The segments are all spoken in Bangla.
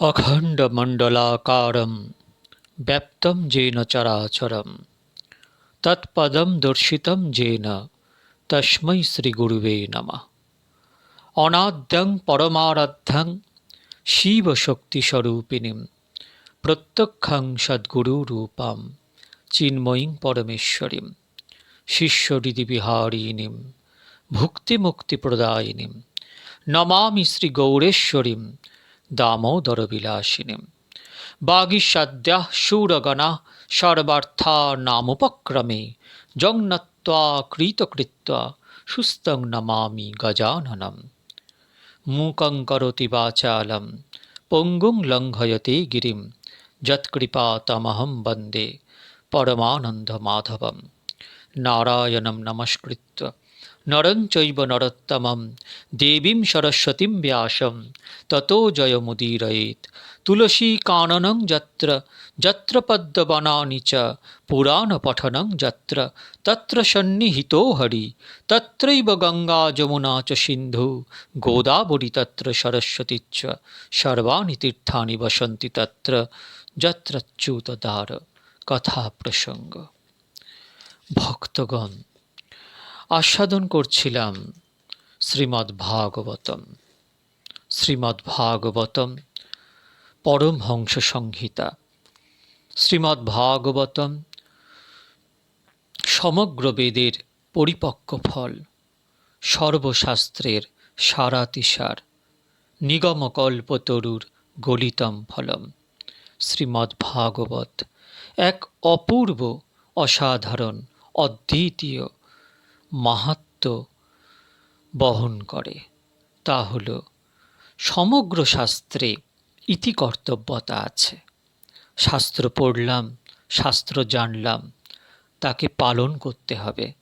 अखण्डमण्डलाकारं व्याप्तं येन चराचरं তৎপদম দর্শিতম যেন তস্মৈ শ্রীগুরুবে নমঃ অনাদ্যং পরমারাধ্যং শিবশক্তিস্বরূপিণীম প্রত্যক্ষং সদ্গুরুরূপাম চিন্ময়ীং পরমেশ্বরীম শিষ্যহৃদিবিহারিণীম ভুক্তিমুক্তিপ্রদায়িনীম নমামি শ্রীগৌরেশ্বরীম দামোদরবিলাসিনীম বাগীসাদ্যাः শূরগণাः সর্বার্থা নামোপক্রমে জংনত্বা কৃতকৃত্বা, সুস্থং নমামি গজাননম। মূকং করোতি বাচালম, পঙ্গুং লঙ্ঘয়তে গিরিম যৎকৃপাতমহং বন্দে, পরমানন্দ মাধবম। নারায়ণম নমস্কৃত্য। নরং চৈব নরোত্তমম দেবীং সরস্বতীং ব্যাসম, ততো জয়মুদীরয়েত। তুলসী কাননং যত্র যত্র পদ্মবনানি চ, পুরাণপঠনং যত্র, তত্র সন্নিহিতো হরি, তত্রৈব গঙ্গা যমুনা চ সিন্ধু, গোদাবরী তত্র সরস্বতী চ, সর্বাণি তীর্থানি বসন্তি তত্র, যত্রচ্যুতদার। কথা প্রসঙ্গ। ভক্তগণ আস্বাদন করছিলাম শ্রীমদ্ ভাগবতম শ্রীমদ্ ভাগবতম পরমহংস সংহিতা। শ্রীমদ্ ভাগবতম সমগ্র বেদের পরিপক্ক ফল, সর্বশাস্ত্রের সারাতিসার, নিগমকল্পতরুর গলিতম ফলম। শ্রীমদ্ ভাগবত এক অপূর্ব অসাধারণ অদ্বিতীয় মাহাত্ম বহন করে। তা হল, সমগ্র শাস্ত্রে ইতিকর্তব্যতা আছে। শাস্ত্র পড়লাম, শাস্ত্র জানলাম, তাকে পালন করতে হবে।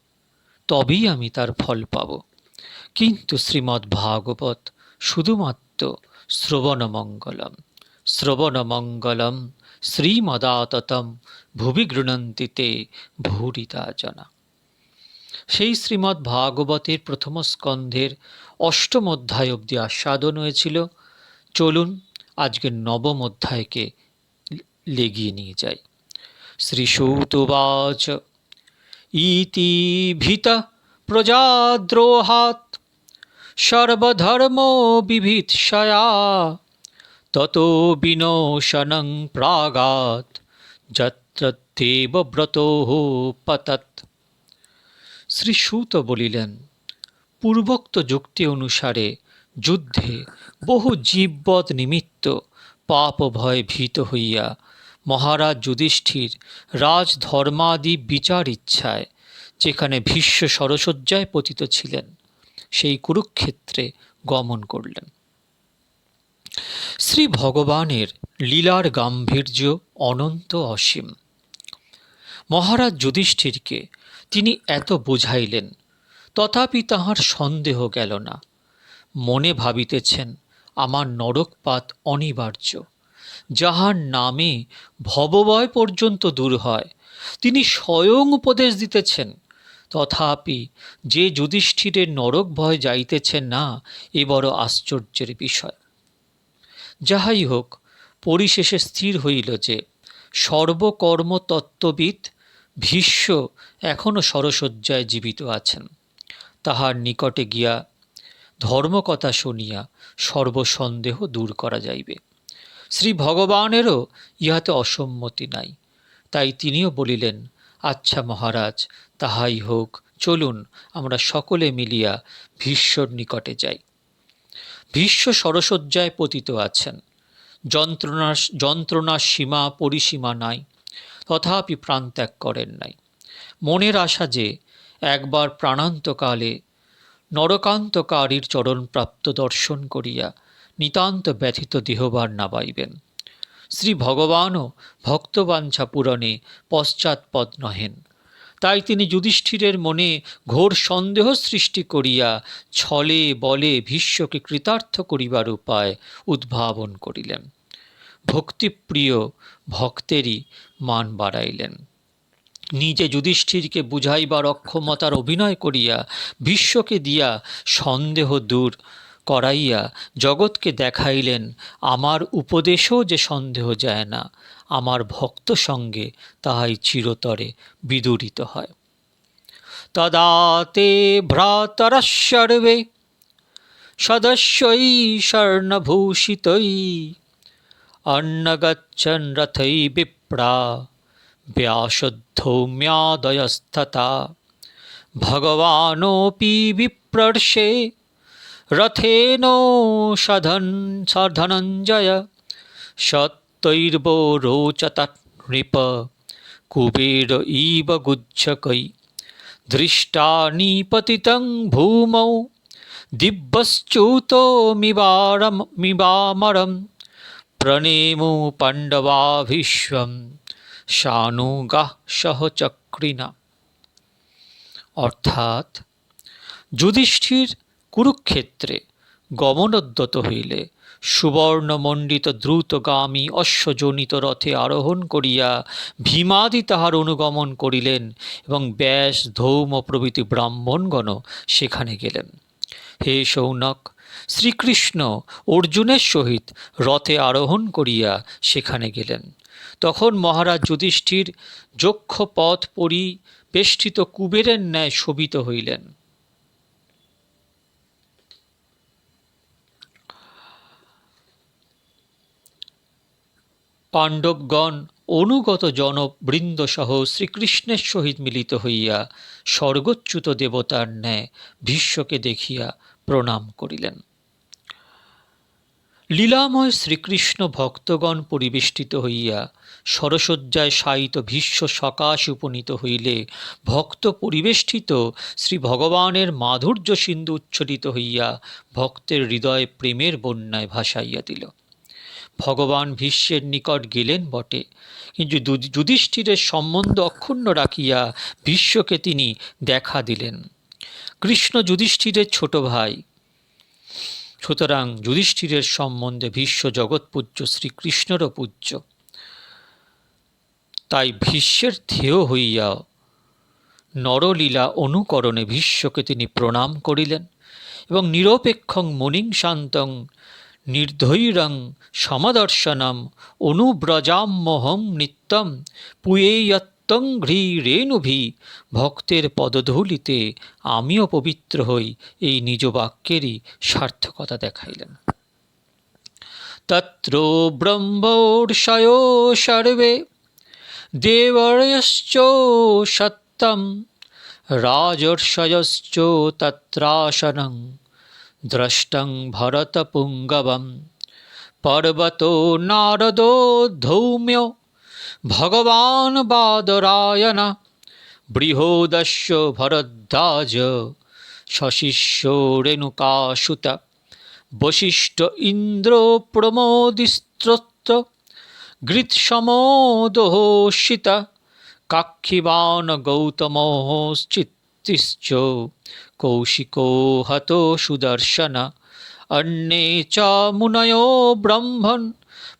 তবেই আমি তার ফল পাব। কিন্তু শ্রীমদ্ ভাগবত শুধুমাত্র শ্রবণমঙ্গলম শ্রবণমঙ্গলম শ্রীমদাততম ভুবি গৃণন্তিতে ভূরিতা জনা সেই শ্রীমদ্ ভাগবতের প্রথম স্কন্ধের অষ্টম অধ্যায় অবধি আস্বাদন হয়েছিল। চলুন আজকের নবম অধ্যায়কে লেগিয়ে নিয়ে যাই। শ্রীসূতবাচ ইতি ভীত প্রজাদ্রোহাত, সর্বধর্ম বিভীৎসয়া, তত বিনোশনং প্রাগাত যত্র দেবব্রত পতত। শ্রী সুত বলিলেন, পূর্বোক্ত যুক্তি অনুসারে যুদ্ধে বহু জীববধ নিমিত্ত পাপ ভয় ভীত হইয়া মহারাজ যুধিষ্ঠির রাজধর্মাদি বিচার ইচ্ছায়, যেখানে ভীষ্ম সরসজ্জায় পতিত ছিলেন, সেই কুরুক্ষেত্রে গমন করলেন। শ্রী ভগবানের লীলার গাম্ভীর্য অনন্ত অসীম। মহারাজ যুধিষ্ঠিরকে তিনি এত বুঝাইলেন, তথাপি তাহার সন্দেহ গেল না। মনে ভাবিতেছেন, আমার নরকপাত অনিবার্য। যাহার নামে ভববয় পর্যন্ত দূর হয়, তিনি স্বয়ং উপদেশ দিতেছেন, তথাপি যে যুধিষ্ঠিরের নরক ভয় যাইতেছেন না, এ বড় আশ্চর্যের বিষয়। যাহাই হোক, পরিশেষে স্থির হইল যে সর্বকর্ম তত্ত্ববিদ ভীষ্ম এখনও সরসজ্জায় জীবিত আছেন। তাহার নিকটে গিয়া ধর্মকথা শুনিয়া সর্বসন্দেহ দূর করা যাইবে। শ্রী ভগবানেরও ইহাতে অসম্মতি নাই। তাই তিনিও বলিলেন আচ্ছা মহারাজ, তাহাই হোক, চলুন, আমরা সকলে মিলিয়া ভীষ্মর নিকটে যাই। ভীষ্ম সরসজ্জায় পতিত আছেন। যন্ত্রণার যন্ত্রণার সীমা পরিসীমা নাই। তথাপি প্রাণ ত্যাগ করেন নাই। মনের আশা যে একবার প্রাণান্তকালে নরকান্তকারীর চরণপ্রাপ্ত দর্শন করিয়া নিতান্ত ব্যথিত দেহবার নাবাইবেন শ্রী ভগবানও ভক্তবাঞ্ছা পূরণে পশ্চাৎপদ নহেন। তাই তিনি যুধিষ্ঠিরের মনে ঘোর সন্দেহ সৃষ্টি করিয়া ছলে বলে ভীষ্মকে কৃতার্থ করিবার উপায় উদ্ভাবন করিলেন। ভক্তিপ্রিয় ভক্তেরই মান বাড়াইলেন। নিজে যুধিষ্ঠিরকে বুঝাইবার অক্ষমতার অভিনয় করিয়া বিশ্বকে দিয়া সন্দেহ দূর করাইয়া জগৎকে দেখাইলেন, আমার উপদেশও যে সন্দেহ যায় না, আমার ভক্ত সঙ্গে তাহাই চিরতরে বিদূরিত হয়। তদা তে সদস্যই স্বর্ণভূষিতৈ अन्नगच्छन् रथै विप्रा व्यासद्धौम्यादयस्तथा भगवानोऽपि विप्रर्षे रथेनो सधन् सधनञ्जय सत्तैर्वो रोचत नृप कुबेर इव गुच्छकै दृष्टानि पतितं भूमौ दिव्यश्च्युतो मिवारं मिवामरम् প্রণেমু পাণ্ডবাভীশ্বম শানুগাহ সহচক্রিনা অর্থাৎ যুধিষ্ঠির কুরুক্ষেত্রে গমনোদ্যত হইলে সুবর্ণমণ্ডিত দ্রুতগামী অশ্বজনিত রথে আরোহণ করিয়া ভীমাদি তাহার অনুগমন করিলেন এবং ব্যাস ধৌম প্রভৃতি ব্রাহ্মণগণ সেখানে গেলেন। হে সৌনক শ্রীকৃষ্ণ অর্জুনের সহিত রথে আরোহণ করিয়া সেখানে গেলেন। তখন মহারাজ যুধিষ্ঠির যক্ষ পথ পরিবেষ্টিত কুবেরের ন্যায় শোভিত হইলেন। পাণ্ডবগণ অনুগত জনবৃন্দ সহ শ্রীকৃষ্ণের সহিত মিলিত হইয়া স্বর্গচ্যুত দেবতার ন্যায় ভীষ্মকে দেখিয়া প্রণাম করিলেন। লীলাময় শ্রীকৃষ্ণ ভক্তগণ পরিবেষ্টিত হইয়া সরসজ্জায় শায়িত ভীষ্ম সকাশ উপনীত হইলে ভক্ত পরিবেষ্টিত শ্রী ভগবানের মাধুর্য সিন্ধু উচ্ছ্বরিত হইয়া ভক্তের হৃদয় প্রেমের বন্যায় ভাসাইয়া দিল। ভগবান ভীষ্মের নিকট গেলেন বটে। কিন্তু যুধিষ্ঠিরের সম্বন্ধ অক্ষুণ্ণ রাখিয়া ভীষ্মকে তিনি দেখা দিলেন। কৃষ্ণ যুধিষ্ঠিরের ছোট ভাই সুতরাং যুধিষ্ঠিরের সম্বন্ধে ভীষ্ম জগৎপূজ্য শ্রীকৃষ্ণেরও পূজ্য। তাই ভীষ্মের ধেয় হইয়া নরলীলা অনুকরণে ভীষ্মকে তিনি প্রণাম করিলেন এবং নিরপেক্ষং মনিং শান্তং নির্ধৈরং সমদর্শনম অনুব্রজাম্যহং নিত্যম পুয়েয়ত ঘৃ রেণুভি ভক্তের পদধূলিতে আমিও পবিত্র হই, এই নিজ বাক্যেরই সার্থকতা দেখাইলেন। তত্র ব্রহ্মর্ষয় সর্বে, দেবর্যশ্চ সত্যম, রাজর্ষয়শ্চ তত্রাসনং, দ্রষ্টং ভরতপুঙ্গবম, পর্বতো নারদো ধৌম্য ভগবান বাদরায়ণ বৃহদস্য ভরদ্বাজ শশিষ্য রেণুকাশুত বশিষ্ঠ ইন্দ্র প্রমোদিস্ত্রোত্র গৃৎসমোদোষিত কাক্ষিবান গৌতমশ্চিত্তিশ্চ, কৌশিকো হত সুদর্শন অন্যে চ মুনयो ব্রহ্মণ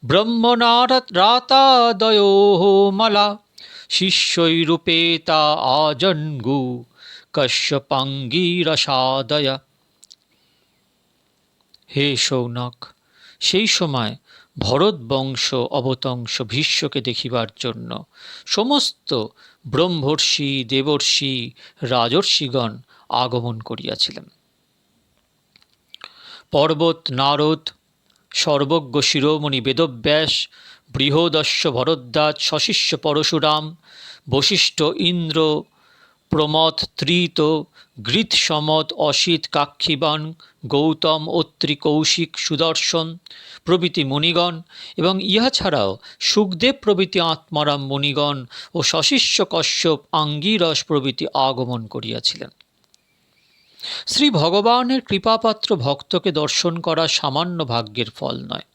ব্রহ্মণারাতাদয়ো মলা। শিষ্যৈরূপেতা আজন্গু কশ্যপাঙ্গিরসাদয়। হে সৌনক, সেই সময় ভরত বংশ অবতংশ ভীষ্মকে দেখিবার জন্য সমস্ত ব্রহ্মর্ষি, দেবর্ষি, রাজর্ষিগণ আগমন করিয়াছিলেন। পর্বত, নারদ সর্বজ্ঞ শিরোমণি বেদব্যাস, বৃহদস্য ভরদ্বাজ, সশিষ্য পরশুরাম, বশিষ্ঠ ইন্দ্র, প্রমথ ত্রিত গৃত সমত অসিত কাক্ষিবান, গৌতম অত্রি কৌশিক সুদর্শন প্রভৃতি মুনিগণ এবং ইহা ছাড়াও সুখদেব প্রভৃতি আত্মারাম মুনিগণ ও সশিষ্য কশ্যপ আঙ্গিরস প্রভৃতি আগমন করিয়াছিলেন। শ্রী ভগবানের কৃপাপাত্র ভক্তকে দর্শন করা সামান্য ভাগ্যের ফল নয়।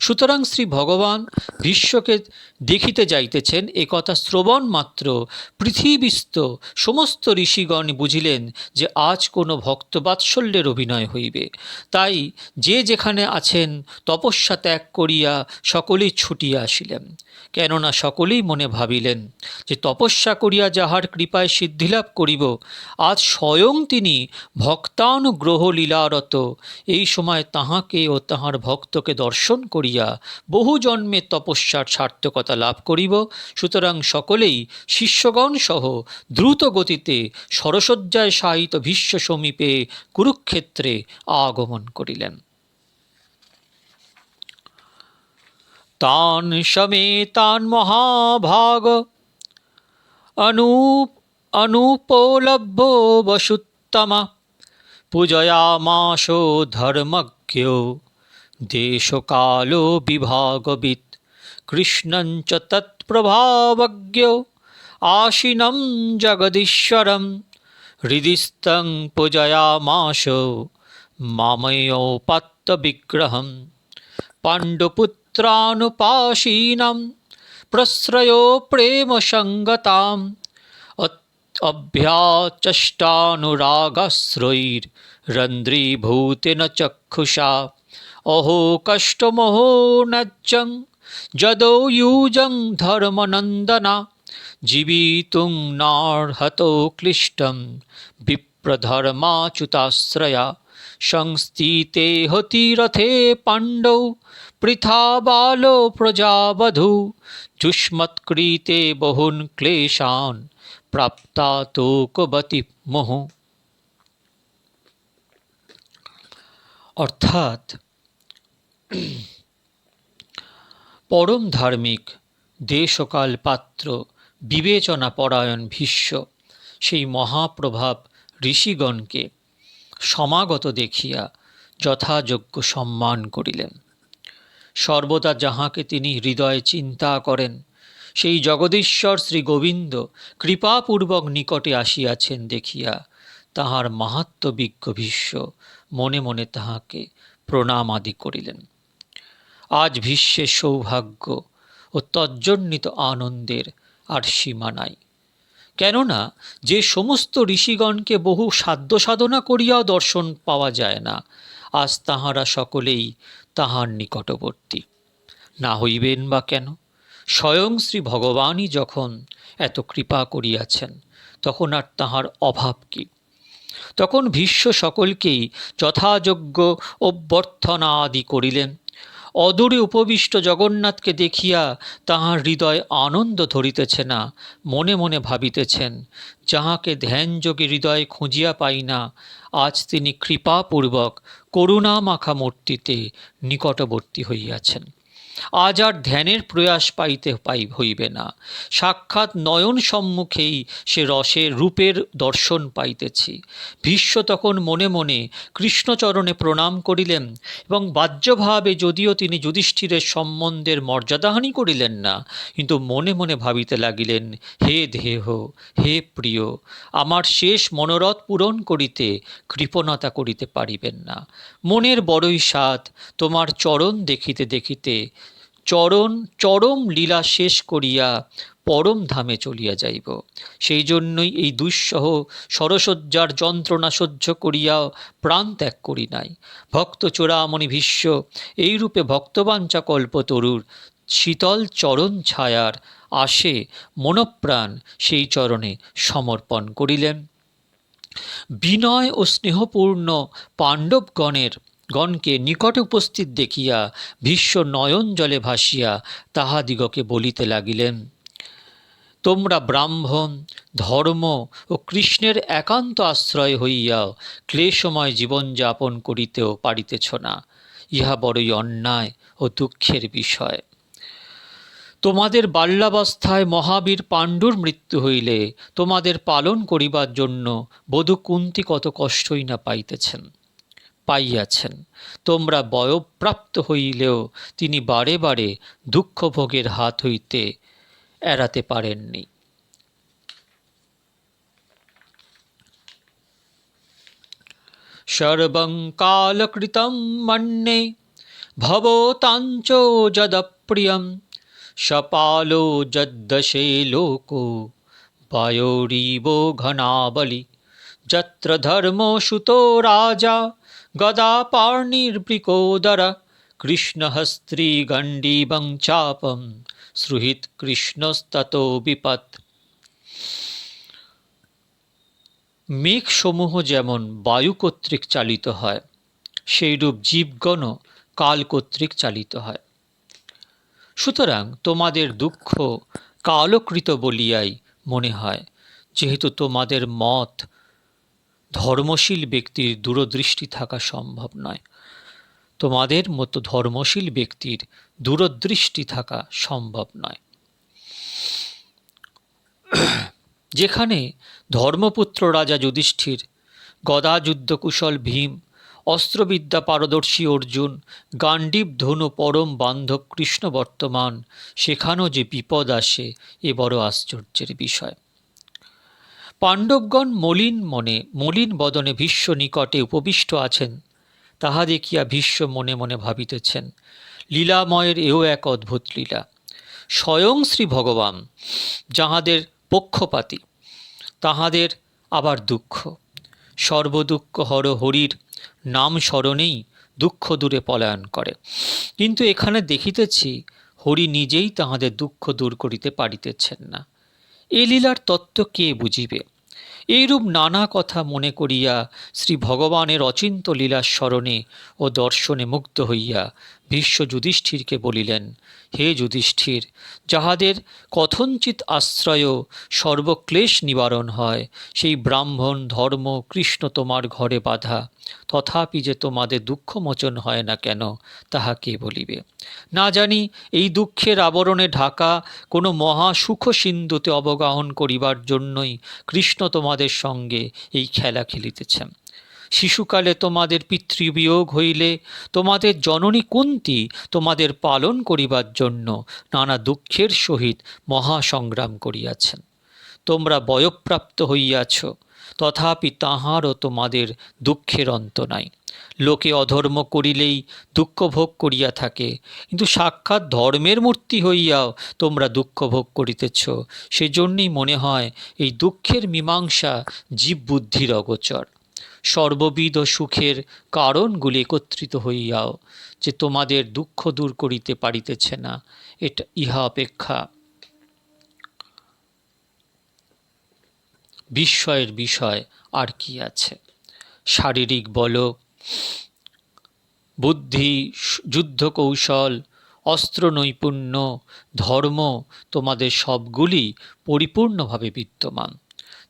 সুতরাং শ্রী ভগবান বিশ্বকে দেখিতে যাইতেছেন, এ কথা শ্রবণ মাত্র। পৃথিবীস্থ সমস্ত ঋষিগণ বুঝিলেন যে আজ কোনো ভক্তবাৎসল্যের অভিনয় হইবে। তাই যে যেখানে আছেন, তপস্যা ত্যাগ করিয়া সকলেই ছুটিয়া আসিলেন। কেননা সকলেই মনে ভাবিলেন যে তপস্যা করিয়া যাহার কৃপায় সিদ্ধিলাভ করিব, আজ স্বয়ং তিনি ভক্তানুগ্রহ লীলারত। এই সময় তাহাকে ও তাহার ভক্তকে দর্শন করিয়া বহু জন্মে তপস্যার সার্থকতা লাভ করিব, সুতরাং সকলেই শিষ্যগণ সহ দ্রুত গতিতে সরসজ্জায় শায়িত ভীষ্ম সমীপে কুরুক্ষেত্রে আগমন করিলেন। তান সমেতান মহাভাগ, অনুপ অনুপলভ্য বসুত্তমা, পূজয়ামাস ধর্মজ্ঞ, দেশকালো বিভাগবিদ কৃষ্ণঞ্চ তৎপ্রভাবজ্ঞ। আশিনম জগদীশ্বরম। হৃদিস্তং পূজয়ামাস। মাময়োপাত্তবিগ্রহম পাণ্ডুপুত্রানুপাসীনাম। প্রশ্রয়ো প্রেম সঙ্গতাম অভ্যাচষ্টানুরাগশ্রৈরন্ধ্রীভূতেন চক্ষুষা অহো কষ্টমোহো নজ্জং যদৌ ইউজং ধর্মনন্দনা জীবিতুং নার্হতো ক্লিষ্টম বিপ্রধর্মাচ্যুতাশ্রয়া সংস্থিতে হতিরথে পাণ্ডৌ পৃথা বালো প্রজাবধূ যুষ্মৎকৃতে বহুন ক্লেশান প্রাপ্তা তোকবতী মোহ অর্থাৎ পরম ধার্মিক, দেশকাল পাত্র বিবেচনা পরায়ণ ভীষ্ম, সেই মহাপ্রভাব ঋষিগণকে সমাগত দেখিয়া যথাযোগ্য সম্মান করিলেন। সর্বদা যাহাকে তিনি হৃদয়ে চিন্তা করেন, সেই জগদীশ্বর শ্রী গোবিন্দ কৃপাপূর্বক নিকটে আসিয়াছেন দেখিয়া তাহার মাহাত্মবিজ্ঞ ভীষ্ম মনে মনে তাহাকে প্রণাম আদি করিলেন। আজ ভীষ্মের সৌভাগ্য ও তজ্জন্বিত আনন্দের আর সীমা নাই। কেননা যে সমস্ত ঋষিগণকে বহু সাধ্য সাধনা করিয়াও দর্শন পাওয়া যায় না, আজ তাহারা সকলেই তাহার নিকটবর্তী। না হইবেন বা কেন? স্বয়ং শ্রী ভগবানই যখন এত কৃপা করিয়াছেন, তখন আর তাহার অভাব কি? তখন ভীষ্ম সকলকেই যথাযোগ্য অভ্যর্থনা আদি করিলেন। অদূরে উপবিষ্ট জগন্নাথকে দেখিয়া তাহার হৃদয় আনন্দ ধরিতেছে না, মনে মনে ভাবিতেছেন, যাহাকে ধ্যানযোগে হৃদয় খুঁজিয়া পাই না, আজ তিনি কৃপাপূর্বক করুণা মাখা মূর্তিতে নিকটবর্তী হইয়াছেন। আজ আর ধ্যানের প্রয়াস পাইতে পাই হইবে না। সাক্ষাৎ নয়ন সম্মুখেই সে রসের রূপের দর্শন পাইতেছি। ভীষ্ম তখন মনে মনে কৃষ্ণচরণে প্রণাম করিলেন এবং বাহ্যভাবে যদিও তিনি যুধিষ্ঠিরের সম্বন্ধের মর্যাদাহানি করিলেন না, কিন্তু মনে মনে ভাবিতে লাগিলেন, হে দেহ, হে প্রিয়, আমার শেষ মনোরথ পূরণ করিতে কৃপণতা করিতে পারিবেন না। মনের বড়ই সাধ তোমার চরণ দেখিতে দেখিতে চরণ চরম লীলা শেষ করিয়া পরম ধামে চলিয়া যাইব। সেই জন্যই এই দুঃসহ সরসজ্জার যন্ত্রণা সহ্য করিয়াও প্রাণ ত্যাগ করি নাই। ভক্ত চোরামণি ভীষ্ম, এইরূপে ভক্তবাঞ্চা কল্পতরুর শীতল চরণ ছায়ার আসে মনপ্রাণ সেই চরণে সমর্পণ করিলেন। বিনয় ও স্নেহপূর্ণ পাণ্ডবগণের গণকে নিকটে উপস্থিত দেখিয়া ভীষ্ম নয়ন জলে ভাসিয়া তাহাদিগকে বলিতে লাগিলেন, তোমরা ব্রাহ্মণ, ধর্ম ও কৃষ্ণের একান্ত আশ্রয় হইয়াও ক্লেশময় জীবনযাপন করিতেও পারিতেছ না। ইহা বড়ই অন্যায় ও দুঃখের বিষয়। তোমাদের বাল্যাবস্থায় মহাবীর পাণ্ডুর মৃত্যু হইলে তোমাদের পালন করিবার জন্য বধূ কুন্তি কত কষ্টই না পাইতেছেন। পাইয়াছেন। তোমরা বয়প্রাপ্ত হইলেও তিনি বারে বারে দুঃখভোগের হাত হইতে এড়াতে পারেননি। সর্বং কালকৃতম মন্যে ভবতাঞ্চ যদপ্রিয়ম সপালো যদ্দশে লোকো বায়োরিব ঘনাবলি, যত্র ধর্মসুতো রাজা কৃষ্ণহস্ত্রী গণ্ডীবং চাপম শ্রুহিত কৃষ্ণস্তত বিপদ মেঘসমূহ যেমন বায়ু কর্তৃক চালিত হয়, সেইরূপ জীবগণও কাল কর্তৃক চালিত হয়। সুতরাং তোমাদের দুঃখ কালকৃত বলিয়াই মনে হয়, যেহেতু তোমাদের মত ধর্মশীল ব্যক্তির দূরদৃষ্টি থাকা সম্ভব নয়। তোমাদের মতো ধর্মশীল ব্যক্তির দূরদৃষ্টি থাকা সম্ভব নয়। যেখানে ধর্মপুত্র রাজা যুধিষ্ঠির গদাযুদ্ধ কুশল ভীম, অস্ত্রবিদ্যা পারদর্শী অর্জুন, গান্ডীব ধনু পরম বান্ধব কৃষ্ণ বর্তমান, সেখানেও যে বিপদ আসে, এ বড় আশ্চর্যের বিষয়। পাণ্ডবগণ মলিন মনে, মলিন বদনে ভীষ্ম নিকটে উপবিষ্ট আছেন। তাহা দেখিয়া ভীষ্ম মনে মনে ভাবিতেছেন, লীলাময়ের এও এক অদ্ভুত লীলা। স্বয়ং শ্রী ভগবান, যাহাদের পক্ষপাতী, তাহাদের আবার দুঃখ। সর্বদুঃখ হর হরির নাম স্মরণেই দুঃখ দূরে পলায়ন করে। কিন্তু এখানে দেখিতেছি, হরি নিজেই তাহাদের দুঃখ দূর করিতে পারিতেছেন না। এ লীলার তত্ত্ব কে বুঝিবে? এইরূপ নানা কথা মনে করিয়া শ্রী ভগবানের অচিন্ত লীলার স্মরণে ও দর্শনে মুগ্ধ হইয়া ভীষ্ম যুধিষ্ঠিরকে বলিলেন, হে যুধিষ্ঠির, যাহাদের কথঞ্চিত আশ্রয় সর্বক্লেশ নিবারণ হয়, সেই ব্রাহ্মণ, ধর্ম, কৃষ্ণ তোমার ঘরে বাধা। তথাপি যে তোমাদের দুঃখমোচন হয় না কেন, তাহা কে বলিবে? না জানি, এই দুঃখের আবরণে ঢাকা কোনো মহা সুখ সিন্ধুতে অবগাহন করিবার জন্যই কৃষ্ণ তোমাদের সঙ্গে এই খেলা খেলিতেছেন। শিশুকালে তোমাদের পিতৃবিয়োগ হইলে তোমাদের জননী কুন্তি তোমাদের পালন করিবার জন্য নানা দুঃখের সহিত মহাসংগ্রাম করিয়াছেন। তোমরা বয়প্রাপ্ত হইয়াছ, তথাপি তাহারও তোমাদের দুঃখের অন্ত নাই। লোকে অধর্ম করিলেই দুঃখ ভোগ করিয়া থাকে, কিন্তু সাক্ষাৎ ধর্মের মূর্তি হইয়াও তোমরা দুঃখ ভোগ করিতেছ। সেজন্যই মনে হয়, এই দুঃখের মীমাংসা জীব বুদ্ধির অগোচর। সর্ববিধ সুখের কারণগুলি একত্রিত হইয়াও যে তোমাদের দুঃখ দূর করিতে পারিতেছে না। এটা ইহা অপেক্ষা। বিস্ময়ের বিষয় আর কি আছে? শারীরিক বল, বুদ্ধি, যুদ্ধ কৌশল, অস্ত্র নৈপুণ্য, ধর্ম তোমাদের সবগুলি পরিপূর্ণভাবে বিদ্যমান।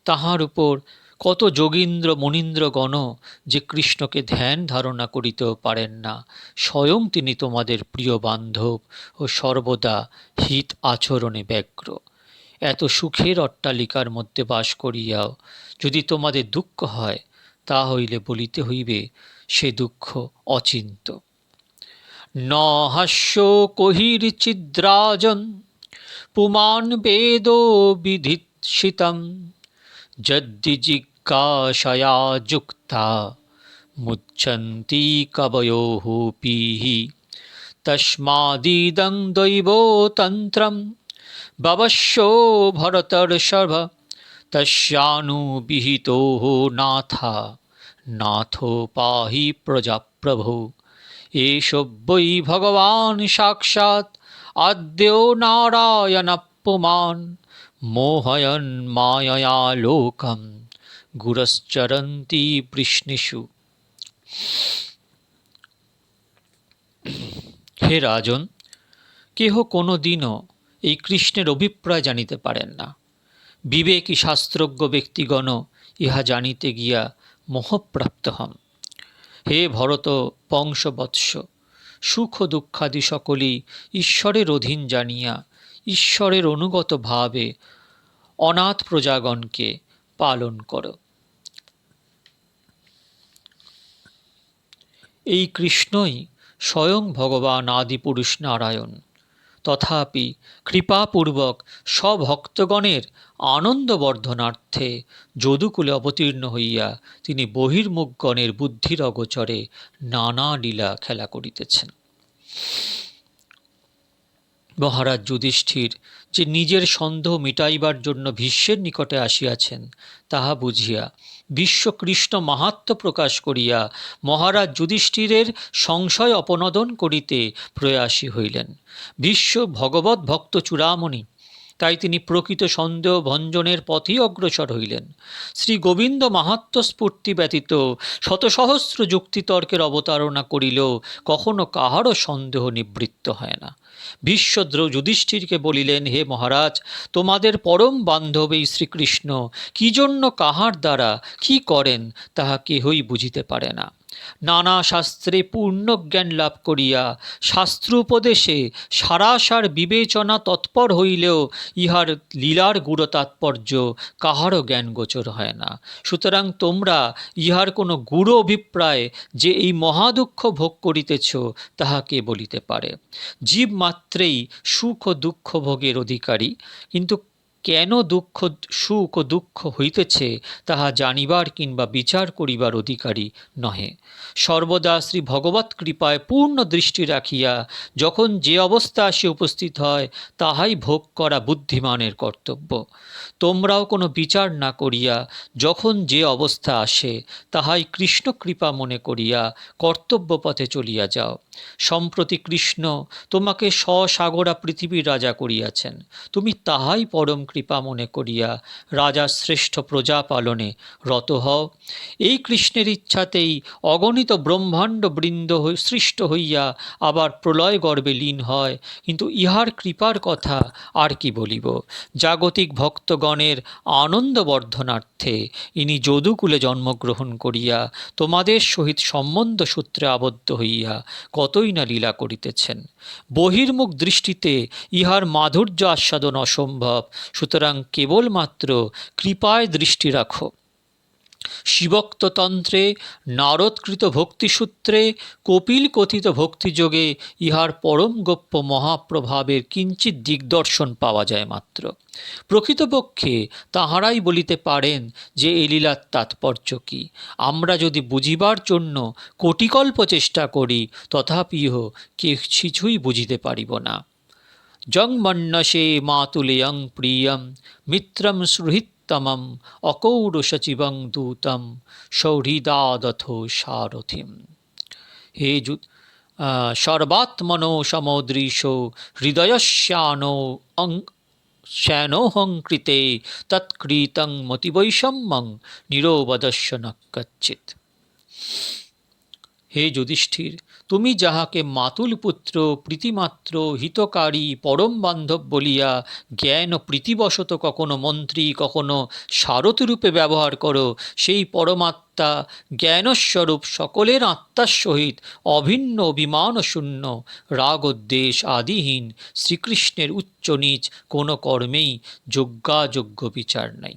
তাহার উপর কত যোগীন্দ্র মনীন্দ্রগণ যে কৃষ্ণকে ধ্যান ধারণা করিতেও পারেন না। স্বয়ং তিনি তোমাদের প্রিয় বান্ধব ও সর্বদা হিত আচরণে ব্যগ্র। এত সুখের অট্টালিকার মধ্যে বাস করিয়াও যদি তোমাদের দুঃখ হয়, তা হইলে বলিতে হইবে, সে দুঃখ অচিন্ত। ন হাস্য কহির ছিদ্রাজন পুমান বেদ বিধিৎসিতম যদ্দিজিজ্ঞাসয়া যুক্তা মুচ্ছন্তি কবয়োः পিः তস্মাদিদং দৈবতন্ত্রম ববস্যো ভরতর্ষভ তস্যানুবিহিতো নাথা নাথো পাহি প্রজাপ্রভু এষ বৈ ভগবান সাক্ষাৎ আদ্যো নারায়ণপুমাन् মোহয়ন গুরশ্চরন্তি বৃষ্ণিষু হে রাজন কেহ কোনো দিনও এই কৃষ্ণের অভিপ্রায় জানিতে পারেন না। বিবেকী শাস্ত্রজ্ঞ ব্যক্তিগণ ইহা জানিতে গিয়া মোহপ্রাপ্ত হন। হে ভরত বংশবৎস, সুখ দুঃখাদি সকলই ঈশ্বরের অধীন জানিয়া ঈশ্বরের অনুগত ভাবে অনাথ প্রজাগণকে পালন করো। এই কৃষ্ণই স্বয়ং ভগবান আদিপুরুষ নারায়ণ। তথাপি কৃপাপূর্বক স্বভক্তগণের আনন্দবর্ধনার্থে যদুকুলে অবতীর্ণ হইয়া তিনি বহির্মুখগণের বুদ্ধির অগোচরে নানা লীলা খেলা করিতেছেন। মহারাজ যুধিষ্ঠির যে নিজের সন্দেহ মিটাইবার জন্য ভীষ্মের নিকটে আসিয়াছেন, তাহা বুঝিয়া বিশ্বকৃষ্ণ মাহাত্ম প্রকাশ করিয়া মহারাজ যুধিষ্ঠিরের সংশয় অপনোদন করিতে প্রয়াসী হইলেন। বিশ্ব ভগবত ভক্ত চূড়ামণি তাই তিনি প্রকৃত সন্দেহ ভঞ্জনের পথেই অগ্রসর হইলেন। শ্রী গোবিন্দ মাহাত্ম স্ফূর্তি ব্যতীত শতসহস্র যুক্তিতর্কের অবতারণা করিলেও কখনো কাহারও সন্দেহ নিবৃত্ত হয় না। বিশ্বদ্র যুধিষ্ঠিরকে বলিলেন, হে মহারাজ, তোমাদের পরম বান্ধব এই শ্রীকৃষ্ণ, কি জন্য কাহার দ্বারা কি করেন, তাহা কেহই বুঝিতে পারে না। নানা শাস্ত্রে পূর্ণ জ্ঞান লাভ করিয়া শাস্ত্র উপদেশে সারাসার বিবেচনা তৎপর হইলেও ইহার লীলার গুড় তাৎপর্য কাহারও জ্ঞান গোচর হয় না। সুতরাং তোমরা ইহার কোনো গুড় অভিপ্রায় যে এই মহাদুঃখ ভোগ করিতেছ তাহাকে বলিতে পারে? জীব মাত্রেই সুখ ও দুঃখ ভোগের অধিকারী, কিন্তু কেন দুঃখ, সুখ ও দুঃখ হইতেছে তাহা জানিবার কিংবা বিচার করিবার অধিকারী নহে। সর্বদা শ্রী ভগবৎ কৃপায় পূর্ণ দৃষ্টি রাখিয়া যখন যে অবস্থা আসে উপস্থিত হয়, তাহাই ভোগ করা বুদ্ধিমানের কর্তব্য। তোমরাও কোনো বিচার না করিয়া যখন যে অবস্থা আসে, তাহাই কৃষ্ণ কৃপা মনে করিয়া কর্তব্য পথে চলিয়া যাও। সম্প্রতি কৃষ্ণ তোমাকে স্বসাগরা পৃথিবীর রাজা করিয়াছেন। তুমি তাহাই পরম কৃপা মনে করিয়া রাজা শ্রেষ্ঠ প্রজা পালনে রত হও। এই কৃষ্ণের ইচ্ছাতেই অগণিত ব্রহ্মাণ্ড বৃন্দ সৃষ্ট হইয়া আবার প্রলয় গর্বে লীন হয়। কিন্তু ইহার কৃপার কথা আর কি বলিব? জাগতিক ভক্তগণের আনন্দ বর্ধনার্থে ইনি যদুকুলে জন্মগ্রহণ করিয়া তোমাদের সহিত সম্বন্ধ সূত্রে আবদ্ধ হইয়া কতই না লীলা করিতেছেন। বহির্মুখ দৃষ্টিতে ইহার মাধুর্য আস্বাদন অসম্ভব। সুতরাং কেবলমাত্র কৃপায় দৃষ্টি রাখো। শিবক্ততন্ত্রে নারদকৃত ভক্তিসূত্রে কপিল কথিত ভক্তিযোগে ইহার পরম গোপ্য মহাপ্রভাবের কিঞ্চিত দিগদর্শন পাওয়া যায় মাত্র। প্রকৃতপক্ষে তাহারাই বলিতে পারেন যে এ লীলার তাৎপর্য কি। আমরা যদি বুঝিবার জন্য কোটিকল্প চেষ্টা করি তথাপিও কিছুই বুঝিতে পারিব না। জং মন্যসে মাতুলেয়ং প্রিয়ম, মিত্রম সুহৃত্তমম অকৌরসচিবং দূতম, সৌহৃদাদথ সারথিম। হে যু সর্বাত্মনো সমদৃশ হৃদয়শ্যানো অং শ্যানোহংকৃতে তৎকৃতং মতিবৈষম্যং নিরোবদস্য ন কচ্ছিত হে যুধিষ্ঠির তুমি যাহাকে মাতুল পুত্র, প্রীতিমাত্র, হিতকারী, পরম বান্ধব বলিয়া জ্ঞান ও প্রীতিবশত কখনো মন্ত্রী, কখনো সারথিরূপে ব্যবহার করো, সেই পরমাত্মা জ্ঞানস্বরূপ সকলের আত্মার সহিত অভিন্ন, অভিমান শূন্য রাগোদ্দেশ আদিহীন, শ্রীকৃষ্ণের উচ্চ নীচ কোনো কর্মেই যোগ্যাযোগ্য বিচার নাই।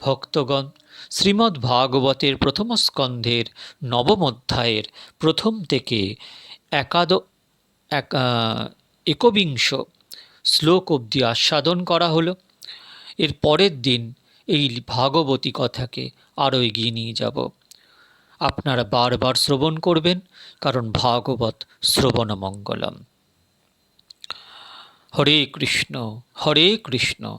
ভক্তগণ শ্রীমদ্ ভাগবতের প্রথম স্কন্ধের নবম অধ্যায়ের প্রথম থেকে একাদ, এক একবিংশ শ্লোক অবধি আস্বাদন করা হলো। এর পরের দিন এই ভাগবতী কথাকে আরও এগিয়ে নিয়ে যাব। আপনারা বারবার শ্রবণ করবেন, কারণ ভাগবত শ্রবণ মঙ্গলম হরে কৃষ্ণ হরে কৃষ্ণ।